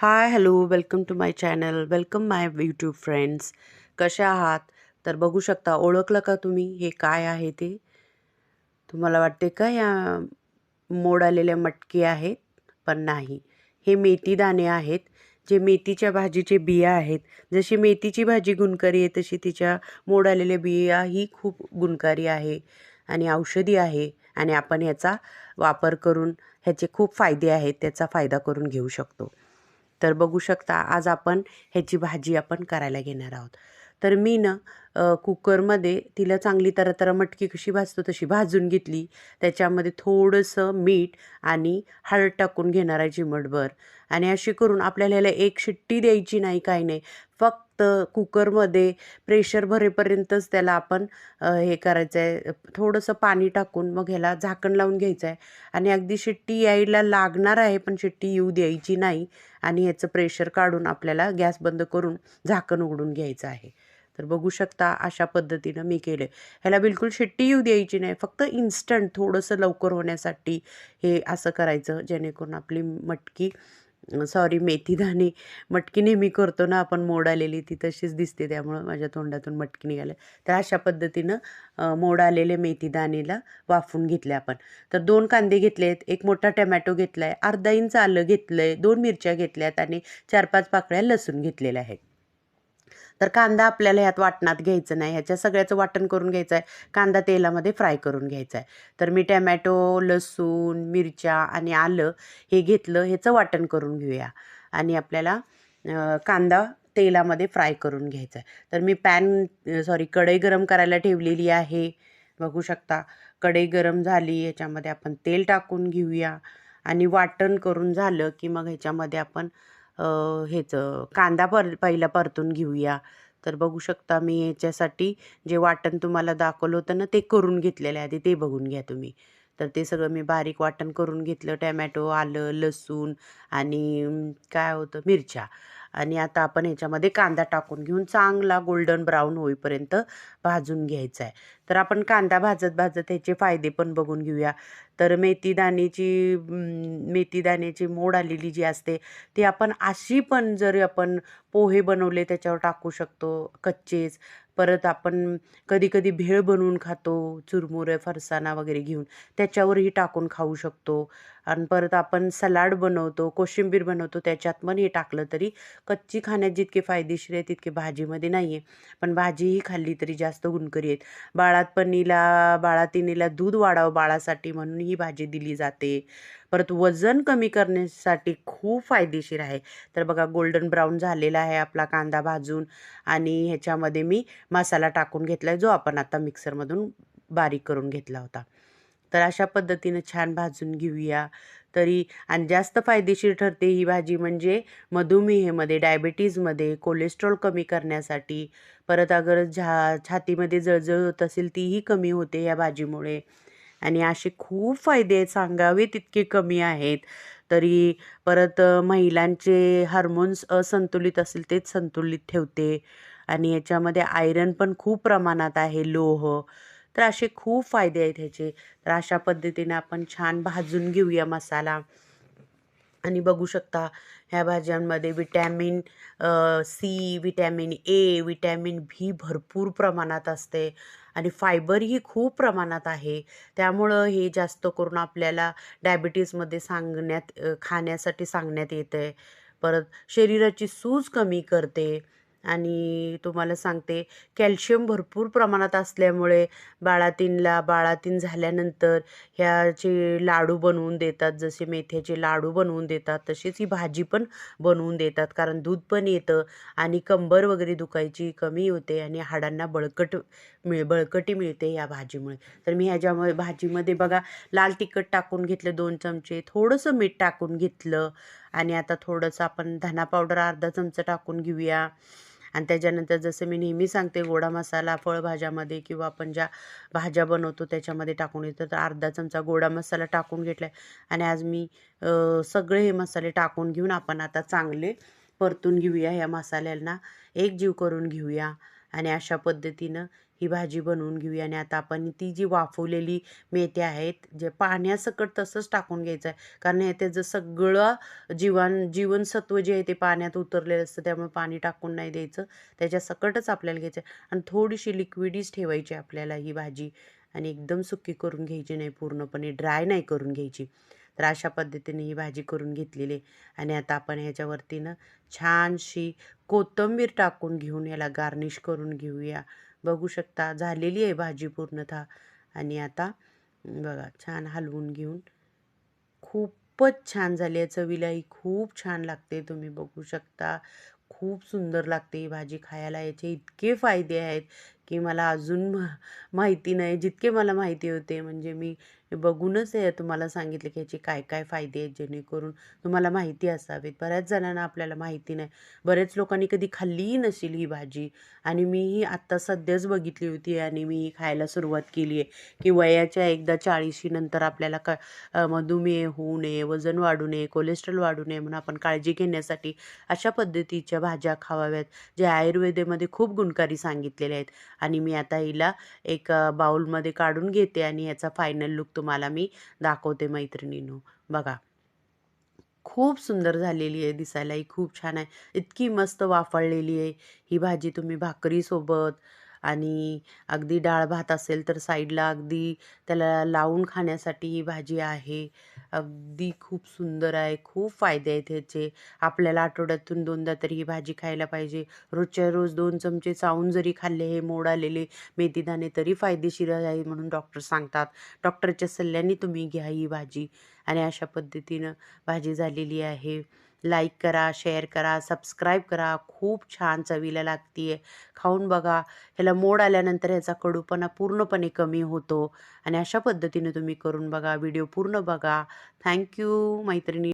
Hi hello welcome to my channel welcome my YouTube friends कशा आहात? तर बघू शकता ओळखलं का तुम्ही? हे काय आहे ते? तुम्हाला वाटते का या मोड आलेल्या मटकी आहेत? पण नाही. हे मेथी दाणे आहेत जे मेथीच्या भाजीचे बिया आहेत. जशी मेथीची भाजी गुणकारी आहे तशी तिच्या मोड आलेल्या बिया ही खूप गुणकारी आहे आणि औषधी आहे आणि आपण ह्याचा वापर करून ह्याचे खूप फायदे आहेत त्याचा फायदा करून घेऊ शकतो. तर बघू शकता आज आपण ह्याची भाजी आपण करायला घेणार आहोत. तर मी ना कुकरमध्ये तिला चांगली तर तर मटकी कशी भाजतो तशी भाजून घेतली. त्याच्यामध्ये थोडंसं मीठ आणि हळद टाकून घेणार आहे चिमटभर. आणि अशी करून आपल्याला ह्याला एक शिट्टी द्यायची नाही काही नाही. फक्त कुकरमध्ये प्रेशर भरेपर्यंतच त्याला आपण हे करायचं आहे थोडंसं पाणी टाकून मग ह्याला झाकण लावून घ्यायचं आहे आणि अगदी शिट्टी यायला लागणार आहे पण शिट्टी येऊ द्यायची नाही. आणि ह्याचं प्रेशर काढून आपल्याला गॅस बंद करून झाकण उघडून घ्यायचं आहे. तर बघू शकता अशा पद्धतीनं मी केलं ह्याला बिलकुल शिट्टी येऊ द्यायची नाही. फक्त इन्स्टंट थोडंसं लवकर होण्यासाठी हे असं करायचं जेणेकरून आपली मटकी सॉरी मेथीदाणे मटकी नेहमी करतो ना आपण मोड आलेली ती तशीच दिसते त्यामुळं माझ्या तोंडातून मटकी निघाल्या तर अशा पद्धतीनं मोड आलेले मेथीदाणेला वाफून घेतले आपण. तर दोन कांदे घेतले आहेत एक मोठा टमॅटो घेतला आहे अर्धा इंच आलं घेतलं आहे दोन मिरच्या घेतल्यात आणि चार पाच पाकळ्या लसूण घेतलेल्या आहेत. तर कांदा आपल्याला ह्यात वाटणात घ्यायचं नाही. ह्याच्या सगळ्याचं वाटण करून घ्यायचं आहे. कांदा तेलामध्ये फ्राय करून घ्यायचा आहे. तर मी टॅमॅटो लसूण मिरच्या आणि आलं हे घेतलं. ह्याचं वाटण करून घेऊया. आणि आपल्याला कांदा तेलामध्ये फ्राय करून घ्यायचा आहे. तर मी पॅन सॉरी कढई गरम करायला ठेवलेली आहे. बघू शकता कढई गरम झाली. ह्याच्यामध्ये आपण तेल टाकून घेऊया. आणि वाटण करून झालं की मग ह्याच्यामध्ये आपण ह्याचं कांदा पर पहिला परतून घेऊया. तर बघू शकता मी ह्याच्यासाठी जे वाटण तुम्हाला दाखवलं होतं ना ते करून घेतलेलं आहे आधी ते बघून घ्या तुम्ही. तर ते सगळं मी बारीक वाटण करून घेतलं टॅमॅटो आलं लसूण आणि काय होतं मिरच्या. आणि आता आपण याच्यामध्ये कांदा टाकून घेऊन चांगला गोल्डन ब्राऊन होईपर्यंत भाजून घ्यायचा आहे. तर आपण कांदा भाजत भाजत ह्याचे फायदे पण बघून घेऊया. तर मेथीदाण्याची मेथीदाण्याची मोड आलेली जी असते ती आपण अशी पण जर आपण पोहे बनवले त्याच्यावर टाकू शकतो कच्चेच. परत आपण कधी कधी भेळ बनवून खातो चुरमुरे फरसाणा वगैरे घेऊन त्याच्यावरही टाकून खाऊ शकतो. आणि परत आपण सलाड बनवतो कोशिंबीर बनवतो त्याच्यात पण हे टाकलं तरी कच्ची खाण्यात जितके फायदेशीर आहे तितके भाजीमध्ये नाही आहे पण भाजीही खाल्ली तरी जास्त गुणकरी आहेत. बाळातपणीला बाळातिनीला दूध वाढावं बाळासाठी म्हणून ही भाजी दिली जाते. परत वजन कमी करण्यासाठी खूप फायदेशीर आहे. तर बघा गोल्डन ब्राऊन झालेला आहे आपला कांदा भाजून आणि ह्याच्यामध्ये मी मसाला टाकून घेतला आहे जो आपण आता मिक्सरमधून बारीक करून घेतला होता. तर अशा पद्धतीनं छान भाजून घेऊया. तरी आणि जास्त फायदेशीर ठरते ही भाजी म्हणजे मधुमेहमध्ये डायबिटीजमध्ये कोलेस्ट्रॉल कमी करण्यासाठी. परत अगर झा छातीमध्ये जळजळ होत असेल तीही कमी होते या भाजीमुळे. आणि असे खूप फायदे आहेत सांगावे तितके कमी आहेत. तरी परत महिलांचे हार्मोन्स असंतुलित असेल तेच संतुलित ठेवते. आणि याच्यामध्ये आयरन पण खूप प्रमाणात आहे लोह. तर असे खूप फायदे आहेत ह्याचे. तर अशा पद्धतीने आपण छान भाजून घेऊया मसाला. आणि बघू शकता ह्या भाज्यांमध्ये vitamin C vitamin A vitamin V भरपूर प्रमाणात असते. आणि फायबरही खूप प्रमाणात आहे. त्यामुळं हे जास्त करून आपल्याला डायबिटीजमध्ये सांगण्यात खाण्यासाठी सांगण्यात येतं आहे परत शरीराची सूज कमी करते. आणि तुम्हाला सांगते कॅल्शियम भरपूर प्रमाणात असल्यामुळे बाळातीनला बाळातीन झाल्यानंतर ह्याचे लाडू बनवून देतात. जसे मेथ्याचे लाडू बनवून देतात तशीच ही भाजी पण बनवून देतात. कारण दूध पण येतं आणि कंबर वगैरे दुखायची कमी होते आणि हाडांना बळकट मिळ बळकटी मिळते या भाजीमुळे. तर मी ह्याच्यामुळे भाजीमध्ये बघा लाल तिखट टाकून घेतलं दोन चमचे थोडंसं मीठ टाकून घेतलं आणि आता थोडंसं आपण धना पावडर अर्धा चमचा टाकून घेऊया. आणि त्याच्यानंतर जसं मी नेहमी सांगते गोडा मसाला फळभाज्यामध्ये किंवा आपण ज्या भाज्या बनवतो त्याच्यामध्ये टाकून येतो तर अर्धा चमचा गोडा मसाला टाकून घेतला आहे आणि आज मी सगळे हे मसाले टाकून घेऊन आपण आता चांगले परतून घेऊया ह्या मसाल्यांना. एक जीव करून घेऊया आणि अशा पद्धतीनं ही भाजी बनवून घेऊया. आणि आता आपण ती जी वाफवलेली मेथी आहेत जे पाण्यासकट तसंच टाकून घ्यायचं आहे. कारण हे त्याचं सगळं जीवन जीवनसत्व जे आहे ते पाण्यात उतरलेलं असतं. त्यामुळे पाणी टाकून नाही द्यायचं. त्याच्या सकटच आपल्याला घ्यायचं आहे. आणि थोडीशी लिक्विडीच ठेवायची आपल्याला ही भाजी. आणि एकदम सुकी करून घ्यायची नाही. पूर्णपणे ड्राय नाही करून घ्यायची. तर अशा पद्धतीने ही भाजी करून घेतलेली आहे. आणि आता आपण ह्याच्यावरतीनं छानशी कोथिंबीर टाकून घेऊन याला गार्निश करून घेऊया. बघू शकता. झालेली आहे भाजी पूर्णतः. आणि आता बघा छान हलवून घेऊन. खूपच छान झाली आहे चवीला ही खूप छान लागते तुम्ही बघू शकता. खूप सुंदर लागते ही भाजी खायला. याचे इतके फायदे आहेत की मला अजून माहिती नाही. जितके मला माहिती होते म्हणजे मी बघूनच हे तुम्हाला सांगितले की याचे काय काय फायदे आहेत जेणेकरून तुम्हाला माहिती असावेत. बऱ्याच जणांना आपल्याला माहिती नाही. बरेच लोकांनी कधी खाल्लीही नसेल ही भाजी आणि मी ही आत्ता सध्याच बघितली होती आणि मी ही खायला सुरुवात केली आहे की वयाच्या एकदा चाळीशीनंतर आपल्याला क मधुमेह होऊ नये वजन वाढू नये कोलेस्ट्रॉल वाढू नये म्हणून आपण काळजी घेण्यासाठी अशा पद्धतीच्या भाज्या खावाव्यात जे आयुर्वेदेमध्ये खूप गुणकारी सांगितलेले आहेत. आणि मी आता हिला एक बाऊलमध्ये बाउलमध्ये काढून घेते आणि याचा फायनल लुक तुम्हाला मी दाखवते मैत्रिणींनो. बघा. खूप सुंदर झालेली आहे दिसायलाही खूप छान आहे. इतकी मस्त वाफळलेली आहे. ही भाजी तुम्ही भाकरीसोबत आणि अगदी डाळ भात असेल तर साईडला अगदी त्याला लावून खाण्यासाठी ही भाजी आहे. अगदी खूप सुंदर आहे खूप फायदे आहेत ह्याचे. आपल्याला आठवड्यातून दोनदा तरी ही भाजी खायला पाहिजे. रोजच्या रोज दोन चमचे चावून जरी खाल्ले हे मोड आलेले मेथीदाणे तरी फायदेशीर आहे म्हणून डॉक्टर सांगतात. डॉक्टरच्या सल्ल्याने तुम्ही घ्या ही भाजी. आणि अशा पद्धतीनं भाजी झालेली आहे. लाईक करा शेअर करा सबस्क्राईब करा. खूप छान चवीला लागती आहे खाऊन बघा. ह्याला मोड आल्यानंतर ह्याचा कडूपणा पूर्णपणे कमी होतो. आणि अशा पद्धतीने तुम्ही करून बघा. व्हिडिओ पूर्ण बघा. थँक्यू मैत्रिणी.